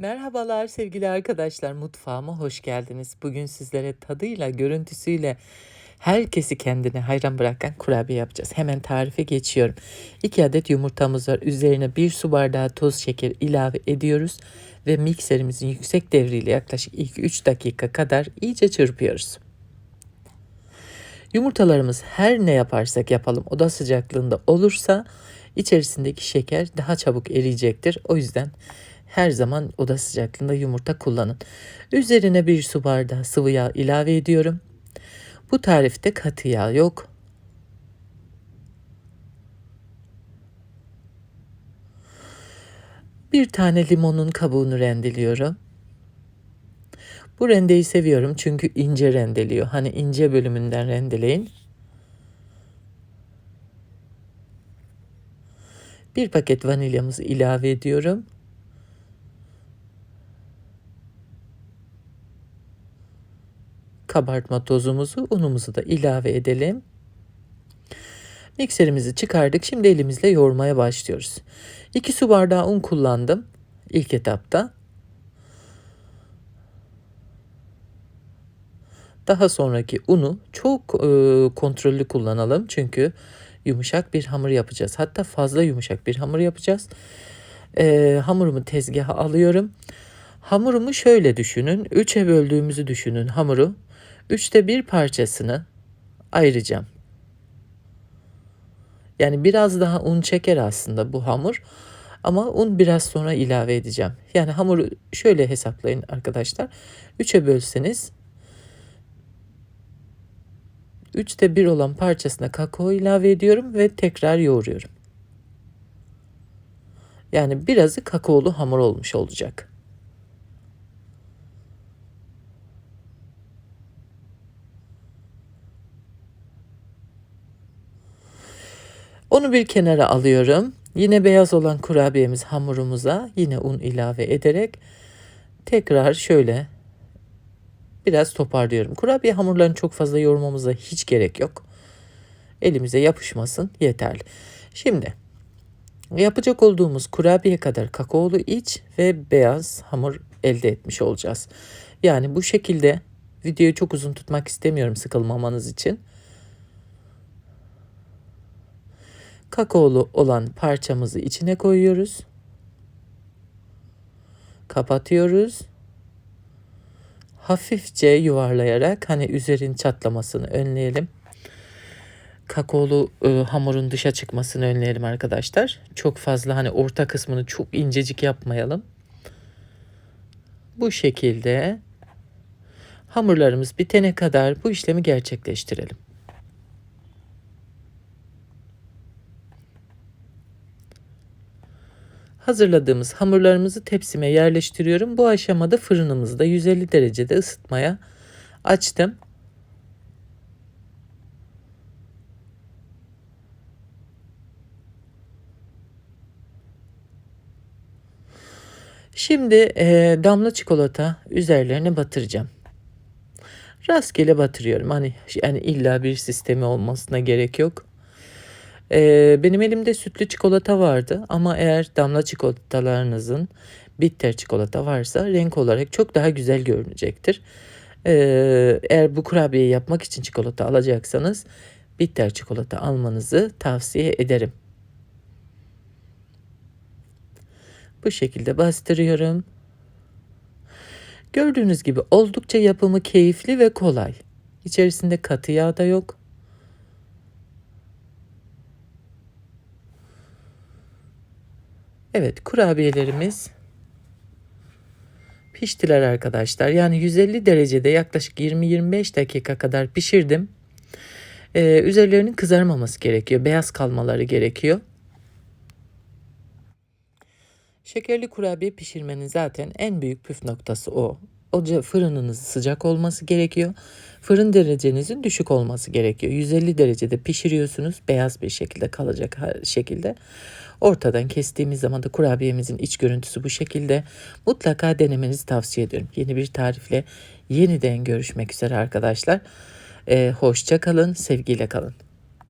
Merhabalar sevgili arkadaşlar, mutfağıma hoş geldiniz. Bugün sizlere tadıyla, görüntüsüyle herkesi kendine hayran bırakan kurabiye yapacağız. Hemen tarife geçiyorum. 2 adet yumurtamız var. Üzerine 1 su bardağı toz şeker ilave ediyoruz ve mikserimizin yüksek devriyle yaklaşık 2-3 dakika kadar iyice çırpıyoruz. Yumurtalarımız her ne yaparsak yapalım oda sıcaklığında olursa içerisindeki şeker daha çabuk eriyecektir. O yüzden her zaman oda sıcaklığında yumurta kullanın. Üzerine bir su bardağı sıvı yağ ilave ediyorum. Bu tarifte katı yağ yok. Bir tane limonun kabuğunu rendeliyorum. Bu rendeyi seviyorum çünkü ince rendeliyor. Hani ince bölümünden rendeleyin. Bir paket vanilyamızı ilave ediyorum. Kabartma tozumuzu, unumuzu da ilave edelim. Mikserimizi çıkardık. Şimdi elimizle yoğurmaya başlıyoruz. 2 su bardağı un kullandım ilk etapta. Daha sonraki unu çok e, kontrollü kullanalım. Çünkü yumuşak bir hamur yapacağız. Hatta fazla yumuşak bir hamur yapacağız. E, hamurumu tezgaha alıyorum. Hamurumu şöyle düşünün. Üçe böldüğümüzü düşünün hamuru. Üçte bir parçasını ayıracağım. Yani biraz daha un çeker aslında bu hamur. Ama un biraz sonra ilave edeceğim. Yani hamuru şöyle hesaplayın arkadaşlar. Üçe bölseniz Üçte bir olan parçasına kakao ilave ediyorum ve tekrar yoğuruyorum. Yani birazı kakaolu hamur olmuş olacak. Onu bir kenara alıyorum. Yine beyaz olan kurabiyemiz hamurumuza yine un ilave ederek tekrar şöyle biraz toparlıyorum. Kurabiye hamurlarını çok fazla yoğurmamıza hiç gerek yok. Elimize yapışmasın yeterli. Şimdi yapacak olduğumuz kurabiye kadar kakaolu iç ve beyaz hamur elde etmiş olacağız. Yani bu şekilde videoyu çok uzun tutmak istemiyorum sıkılmamanız için. Kakaolu olan parçamızı içine koyuyoruz. Kapatıyoruz hafifçe yuvarlayarak hani üzerin çatlamasını önleyelim. Kakaolu e, hamurun dışa çıkmasını önleyelim arkadaşlar. Çok fazla hani orta kısmını çok incecik yapmayalım. Bu şekilde hamurlarımız bitene kadar bu işlemi gerçekleştirelim. Hazırladığımız hamurlarımızı tepsime yerleştiriyorum. Bu aşamada fırınımızı da 150 derecede ısıtmaya açtım. Şimdi e, damla çikolata üzerlerine batıracağım. Rastgele batırıyorum. Hani yani illa bir sistemi olmasına gerek yok. Ee, benim elimde sütlü çikolata vardı ama eğer damla çikolatalarınızın bitter çikolata varsa renk olarak çok daha güzel görünecektir. Ee, eğer bu kurabiye yapmak için çikolata alacaksanız bitter çikolata almanızı tavsiye ederim. Bu şekilde bastırıyorum. Gördüğünüz gibi oldukça yapımı keyifli ve kolay. İçerisinde katı yağ da yok. Evet kurabiyelerimiz piştiler arkadaşlar. Yani 150 derecede yaklaşık 20-25 dakika kadar pişirdim. Ee, üzerlerinin kızarmaması gerekiyor. Beyaz kalmaları gerekiyor. Şekerli kurabiye pişirmenin zaten en büyük püf noktası o. Oca fırınınız sıcak olması gerekiyor. Fırın derecenizin düşük olması gerekiyor. 150 derecede pişiriyorsunuz. Beyaz bir şekilde kalacak şekilde. Ortadan kestiğimiz zaman da kurabiyemizin iç görüntüsü bu şekilde. Mutlaka denemenizi tavsiye ediyorum. Yeni bir tarifle yeniden görüşmek üzere arkadaşlar. Ee, hoşça kalın, sevgiyle kalın.